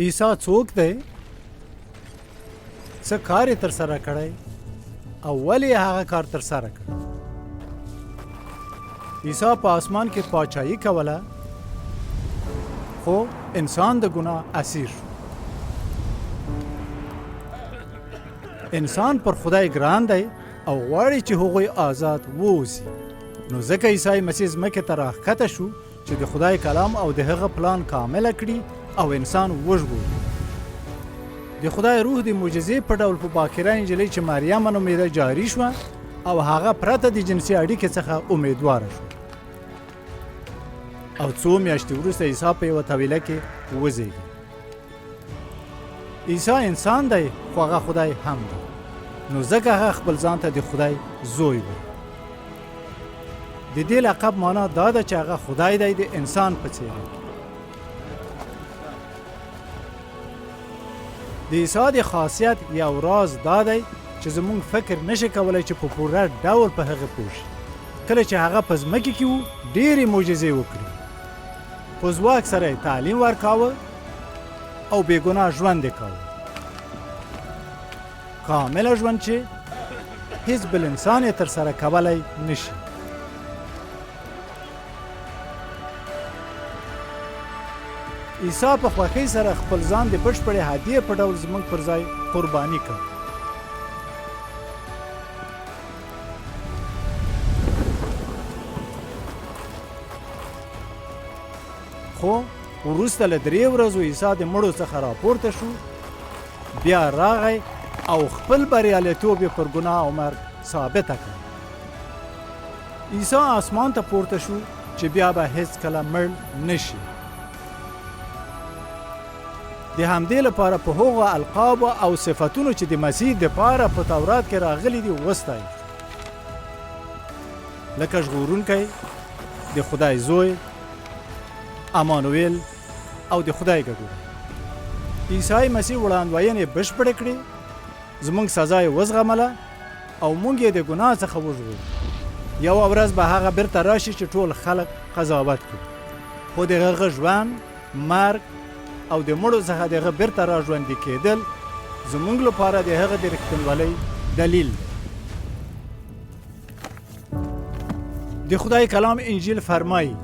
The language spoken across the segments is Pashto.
عیسی څوک دی څه کار تر سره کړی او ولې هغه کار تر سره کړ عیسی په اسمان کې پاچایي کوله خو انسان د ګناه اسیر شو انسان پر خدای ګران دی او غواړي چې هغوی آزاد ووسی نو ځکه عیسی مسیح ځمکې ته راښکته شو چې د خدای کلام او د هغه پلان کامله کړي او انسان وژغوري. د خدای روح د معجزې په ډول په باکره انجلۍ چې مریم نومېده جاری شوه او هغه پرته د جنسي اړیکې څخه امیدواره شو او څو میاشتې وروسته عیسی په یوه طویله کې وزیږي عیسی انسان دی خو هغه خدای هم دی. نو ځکه هغه خپل ځان ته د خدای زوی وي د دې لقب معنا دا ده چې هغه خدای دی د انسان په څیر د عیسی د خاصیت یو راز دا دی چې زموږ فکر نشي کولای چې په پوره ډول په هغه پوه شي. کله چې هغه په ځمکه کې وو ډېرې معجزې وکړي په ځواک سره یې تعلیم ورکاوه او بېګناه ژوند یې کاوه. کامله ژوند چې هیڅ بل انسان یې ترسره کولی نشي عیسی په خوښۍ سره خپل ځان د بشپړې هدیې په ډول زموږ پر ځای قرباني کړ. خو وروسته له درې ورځو عیسی د مړو څخه راپورته شو بیا راغی او خپل بریالیتوب یې پر ګناه او مرګ ثابته کړ. عیسی آسمان ته پورته شو چې بیا به هیڅ کله مړ نشي د همدې لپاره په هغو القاب او صفاتونو چې د مسیح د پاره په تورات کې راغلي دي وستای لکه ژغورونکی د خدای زوی امانویل او د خدای ګډون. عیسی مسیح وړاندوینې بشپړې کړې زموږ سزا یې وزغمله او موږ یې د ګناه څخه وژغورو. یو ورځ به هغه بیرته راشي چې ټول خلک قضاوت کړي. خو د هغه ژوند مرګ او د مړو څخه دغه بیرته را ژوندي کېدل زموږ لپاره د هغه د رښتینولۍ دلیل دی. د خدای کلام انجیل فرمایي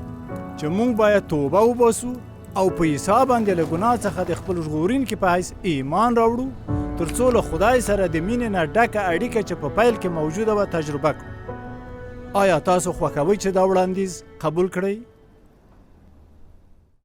چې موږ باید توبه وباسو او په عیسی باندې له ګناه څخه د خپل ژغورونکي په حیث ایمان راوړو ترڅو له خدای سره د مینې نه ډکه اړیکه چې په پیل کې موجوده وه تجربه کړو. آیا تاسو خوښوئ چې دا وړاندیز قبول کړئ